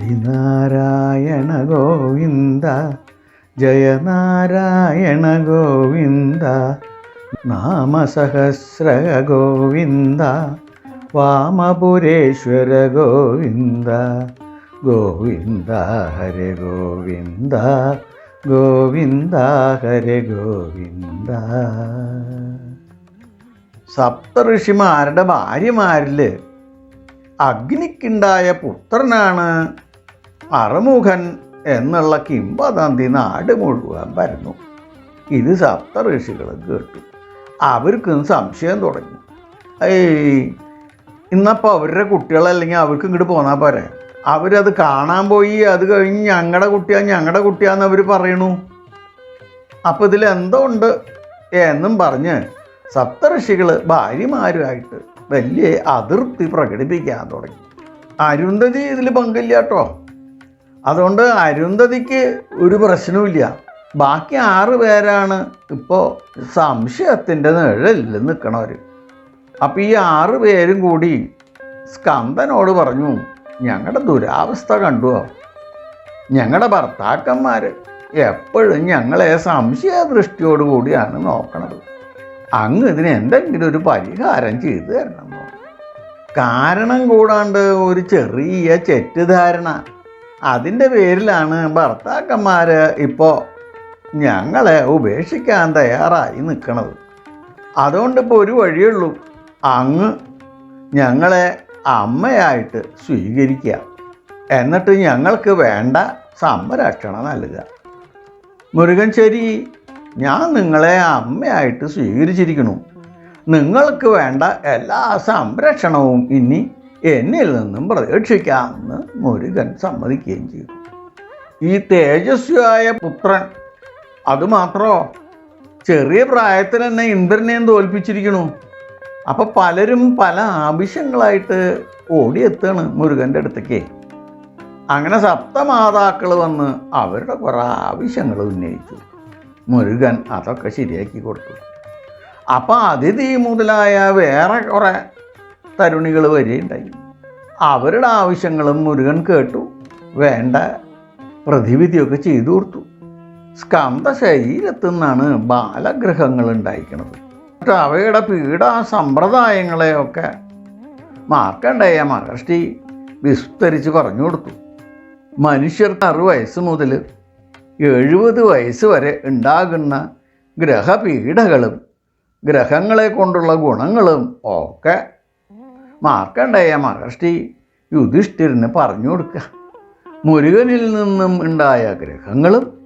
ഹരിനാരായണ ഗോവിന്ദ ജയനാരായണ ഗോവിന്ദ നാമസഹസ്ര ഗോവിന്ദ വാമപുരേശ്വര ഗോവിന്ദ ഗോവിന്ദ ഹര ഗോവിന്ദ ഗോവിന്ദ ഹര ഗോവിന്ദ. സപ്തഋഷിമാരുടെ ഭാര്യമാരിൽ അഗ്നിക്കുണ്ടായ പുത്രനാണ് അറുമുഖൻ എന്നുള്ള കിംബദന്തി നാട് മുഴുവൻ വരുന്നു. ഇത് സപ്ത ഋഷികളും കേട്ടു. അവർക്കും സംശയം തുടങ്ങി. ഏയ് ഇന്നപ്പോൾ അവരുടെ കുട്ടികളല്ലെങ്കിൽ അവർക്ക് ഇങ്ങോട്ട് പോന്നാൽ പോരെ? അവരത് കാണാൻ പോയി അത് കഴിഞ്ഞ് ഞങ്ങളുടെ കുട്ടിയാ ഞങ്ങളുടെ കുട്ടിയാന്ന് അവർ പറയണു. അപ്പോൾ ഇതിൽ എന്തോ ഉണ്ട് എന്നും പറഞ്ഞ് സപ്തഋഷികൾ ഭാര്യമാരുമായിട്ട് വലിയ അതിർത്തി പ്രകടിപ്പിക്കാൻ തുടങ്ങി. അരുന്ധതി ഇതിൽ പങ്കില്ല കേട്ടോ. അതുകൊണ്ട് അരുന്ധതിക്ക് ഒരു പ്രശ്നവുമില്ല. ബാക്കി ആറ് പേരാണ് ഇപ്പോൾ സംശയത്തിന്റെ നിഴലിൽ നിൽക്കണവർ അപ്പോൾ ഈ ആറ് പേരും കൂടി സ്കന്ദനോട് പറഞ്ഞു ഞങ്ങളുടെ ദുരാവസ്ഥ കണ്ടുവോ? ഞങ്ങളുടെ ഭർത്താക്കന്മാർ എപ്പോഴും ഞങ്ങളെ സംശയദൃഷ്ടിയോട് കൂടിയാണ് നോക്കണത്. അങ്ങ് ഇതിന് എന്തെങ്കിലും ഒരു പരിഹാരം ചെയ്തു തരണം കാരണം കൂടാണ്ട് ഒരു ചെറിയ തെറ്റിദ്ധാരണ അതിന്റെ പേരിലാണ് ഭർത്താക്കന്മാർ ഇപ്പോൾ ഞങ്ങളെ ഉപേക്ഷിക്കാൻ തയ്യാറായി നിൽക്കണത് അതുകൊണ്ട് ഇപ്പോൾ ഒരു വഴിയുള്ളൂ അങ്ങ് ഞങ്ങളെ അമ്മയായിട്ട് സ്വീകരിക്കുക. എന്നിട്ട് ഞങ്ങൾക്ക് വേണ്ട സംരക്ഷണം നൽകുക. മുരുകൻ ശരി ഞാൻ നിങ്ങളെ അമ്മയായിട്ട് സ്വീകരിച്ചിരിക്കുന്നു. നിങ്ങൾക്ക് വേണ്ട എല്ലാ സംരക്ഷണവും ഇനി എന്നിൽ നിന്നും പ്രതീക്ഷിക്കാമെന്ന് മുരുകൻ സമ്മതിക്കുകയും ചെയ്തു. ഈ തേജസ്വിയായ പുത്രൻ അതുമാത്രോ ചെറിയ പ്രായത്തിൽ തന്നെ ഇന്ദ്രനെയും തോൽപ്പിച്ചിരിക്കണു? അപ്പം പലരും പല ആവശ്യങ്ങളായിട്ട് ഓടിയെത്താണ് മുരുകന്റെ അടുത്തേക്ക്. അങ്ങനെ സപ്തമാതാക്കൾ വന്ന് അവരുടെ കുറേ ആവശ്യങ്ങൾ ഉന്നയിച്ചു. മുരുകൻ അതൊക്കെ ശരിയാക്കി കൊടുത്തു. അപ്പം അതിഥി മുതലായ വേറെ കുറേ തരുണികൾ വരികയുണ്ടായി. അവരുടെ ആവശ്യങ്ങളും മുരുകൻ കേട്ടു. വേണ്ട പ്രതിവിധിയൊക്കെ ചെയ്തു കൊടുത്തു. സ്കന്ധ ശരീരത്തു നിന്നാണ് ബാലഗ്രഹങ്ങൾ ഉണ്ടായിരിക്കുന്നത് അവയുടെ പീഡ സമ്പ്രദായങ്ങളെയൊക്കെ മാർക്കണ്ടേയ മഹർഷി വിസ്തരിച്ച് പറഞ്ഞു കൊടുത്തു. മനുഷ്യർക്ക് അറു വയസ്സ് മുതൽ എഴുപത് വയസ്സ് വരെ ഉണ്ടാകുന്ന ഗ്രഹപീഠകളും ഗ്രഹങ്ങളെ കൊണ്ടുള്ള ഗുണങ്ങളും ഒക്കെ മാർക്കണ്ടേയ മഹർഷി യുധിഷ്ഠിരന് പറഞ്ഞു കൊടുക്കുക മുരുകനിൽ നിന്നും ഉണ്ടായ ഗ്രഹങ്ങളും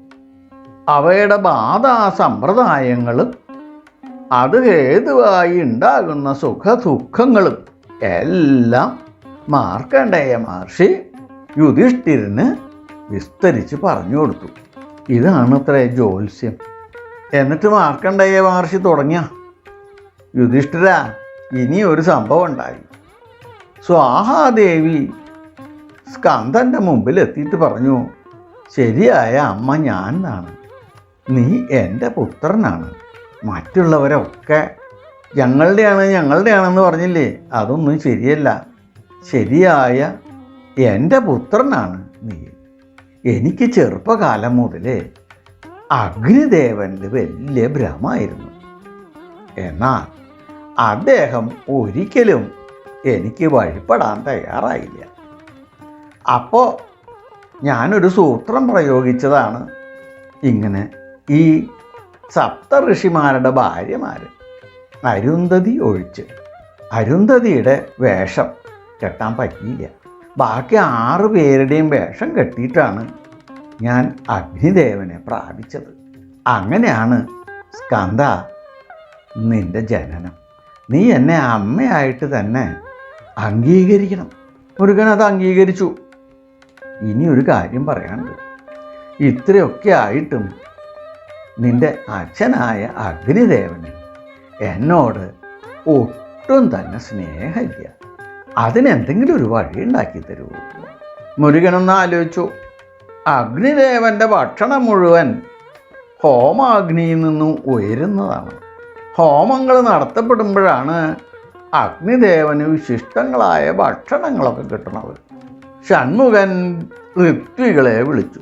അവയുടെ ബാധാ സമ്പ്രദായങ്ങളും അത് ഹേതുവായി ഉണ്ടാകുന്ന സുഖദുഃഖങ്ങളും എല്ലാം മാർക്കണ്ടേയ മഹർഷി യുധിഷ്ഠിരന് വിസ്തരിച്ച് പറഞ്ഞു കൊടുത്തു. ഇതാണ് അത്ര ജ്യോത്സ്യം. എന്നിട്ട് മാർക്കണ്ടേയ മഹർഷി തുടങ്ങിയ. യുധിഷ്ഠിര ഇനി ഒരു സംഭവം ഉണ്ടായി. സ്വാഹാദേവി സ്കന്ദന്റെ മുമ്പിൽ എത്തിയിട്ട് പറഞ്ഞു ശരിയായ അമ്മ ഞാൻ ഞാനാണ്. നീ എന്റെ പുത്രനാണ്. മറ്റുള്ളവരൊക്കെ ഞങ്ങളുടെയാണ് ഞങ്ങളുടെയാണെന്ന് പറഞ്ഞില്ലേ? അതൊന്നും ശരിയല്ല. ശരിയായ എന്റെ പുത്രനാണ് നീ. എനിക്ക് ചെറുപ്പകാലം മുതലേ അഗ്നിദേവനിൽ വലിയ ഭ്രമായിരുന്നു എന്നാൽ അദ്ദേഹം ഒരിക്കലും എനിക്ക് വഴിപ്പെടാൻ തയ്യാറായില്ല. അപ്പോൾ ഞാനൊരു സൂത്രം പ്രയോഗിച്ചതാണ്. ഇങ്ങനെ ഈ സപ്ത ഋഷിമാരുടെ ഭാര്യമാർ അരുന്ധതി ഒഴിച്ച് അരുന്ധതിയുടെ വേഷം കെട്ടാൻ പറ്റിയില്ല. ബാക്കി ആറ് പേരുടെയും വേഷം കെട്ടിയിട്ടാണ് ഞാൻ അഗ്നിദേവനെ പ്രാപിച്ചത്. അങ്ങനെയാണ് സ്കന്ധ നിന്റെ ജനനം. നീ എന്നെ അമ്മയായിട്ട് തന്നെ അംഗീകരിക്കണം. മുരുകൻ അത് അംഗീകരിച്ചു. ഇനി ഒരു കാര്യം പറയാനുണ്ട് ഇത്രയൊക്കെ ആയിട്ടും നിന്റെ അച്ഛനായ അഗ്നിദേവന് എന്നോട് ഒട്ടും തന്നെ സ്നേഹമില്ല. അതിനെന്തെങ്കിലും ഒരു വഴി ഉണ്ടാക്കി തരൂ. മുരുകനൊന്ന് ആലോചിച്ചു. അഗ്നിദേവന്റെ ഭക്ഷണം മുഴുവൻ ഹോമാഗ്നിയിൽ നിന്നും ഉയരുന്നതാണ്. ഹോമങ്ങൾ നടത്തപ്പെടുമ്പോഴാണ് അഗ്നിദേവന് വിശിഷ്ടങ്ങളായ ഭക്ഷണങ്ങളൊക്കെ കിട്ടണത്. ഷൺമുഖൻ ഋത്വികളെ വിളിച്ചു.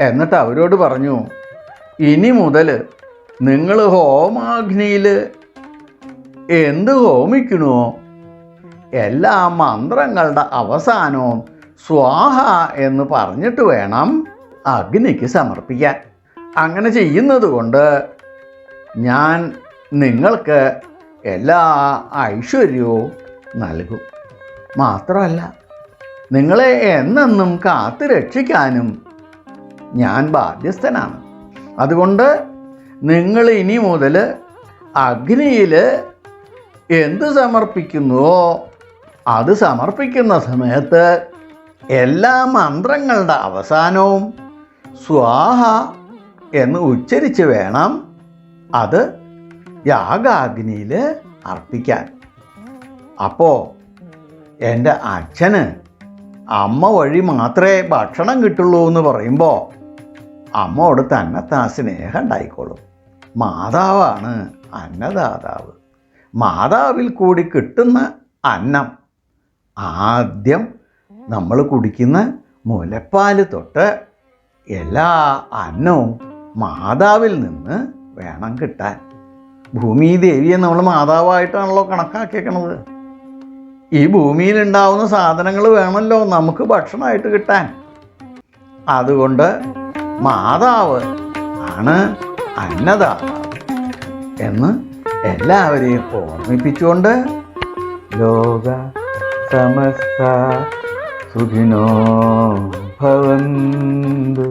എന്നിട്ട് അവരോട് പറഞ്ഞു ഇനി മുതൽ നിങ്ങൾ ഹോമാഗ്നിയിൽ എന്ത് ഹോമിക്കണോ? എല്ലാ മന്ത്രങ്ങളുടെ അവസാനവും സ്വാഹ എന്ന് പറഞ്ഞിട്ട് വേണം അഗ്നിക്ക് സമർപ്പിക്കാൻ. അങ്ങനെ ചെയ്യുന്നത് കൊണ്ട് ഞാൻ നിങ്ങൾക്ക് എല്ലാ ഐശ്വര്യവും നൽകും. മാത്രമല്ല നിങ്ങളെ എന്നെന്നും കാത്തു രക്ഷിക്കാനും ഞാൻ ബാധ്യസ്ഥനാണ്. അതുകൊണ്ട് നിങ്ങൾ ഇനി മുതൽ അഗ്നിയിൽ എന്ത് സമർപ്പിക്കുന്നുവോ അത് സമർപ്പിക്കുന്ന സമയത്ത് എല്ലാ മന്ത്രങ്ങളുടെ അവസാനവും സ്വാഹ എന്ന് ഉച്ചരിച്ച് വേണം അത് യാഗാഗ്നിയിൽ അർപ്പിക്കാൻ. അപ്പോൾ എന്റെ അച്ഛന് അമ്മ വഴി മാത്രമേ ഭക്ഷണം കിട്ടുള്ളൂ എന്ന് പറയുമ്പോൾ അമ്മയോട് തന്നെത്താൻ സ്നേഹം ഉണ്ടായിക്കോളും. മാതാവാണ് അന്നദാതാവ്. മാതാവിൽ കൂടി കിട്ടുന്ന അന്നം ആദ്യം നമ്മൾ കുടിക്കുന്ന മുലപ്പാൽ തൊട്ട് എല്ലാ അന്നവും മാതാവിൽ നിന്ന് വേണം കിട്ടാൻ. ഭൂമി ദേവിയെ നമ്മൾ മാതാവായിട്ടാണല്ലോ കണക്കാക്കിയേക്കണത്. ഈ ഭൂമിയിൽ ഉണ്ടാവുന്ന സാധനങ്ങൾ വേണമല്ലോ നമുക്ക് ഭക്ഷണമായിട്ട് കിട്ടാൻ. അതുകൊണ്ട് മാതാവ് ആണ് അന്നദാതാവ് എന്ന് എല്ലാവരെയും ഓർമ്മിപ്പിച്ചുകൊണ്ട് ലോക സമസ്ത സുഖിനോ ഭവന്തു.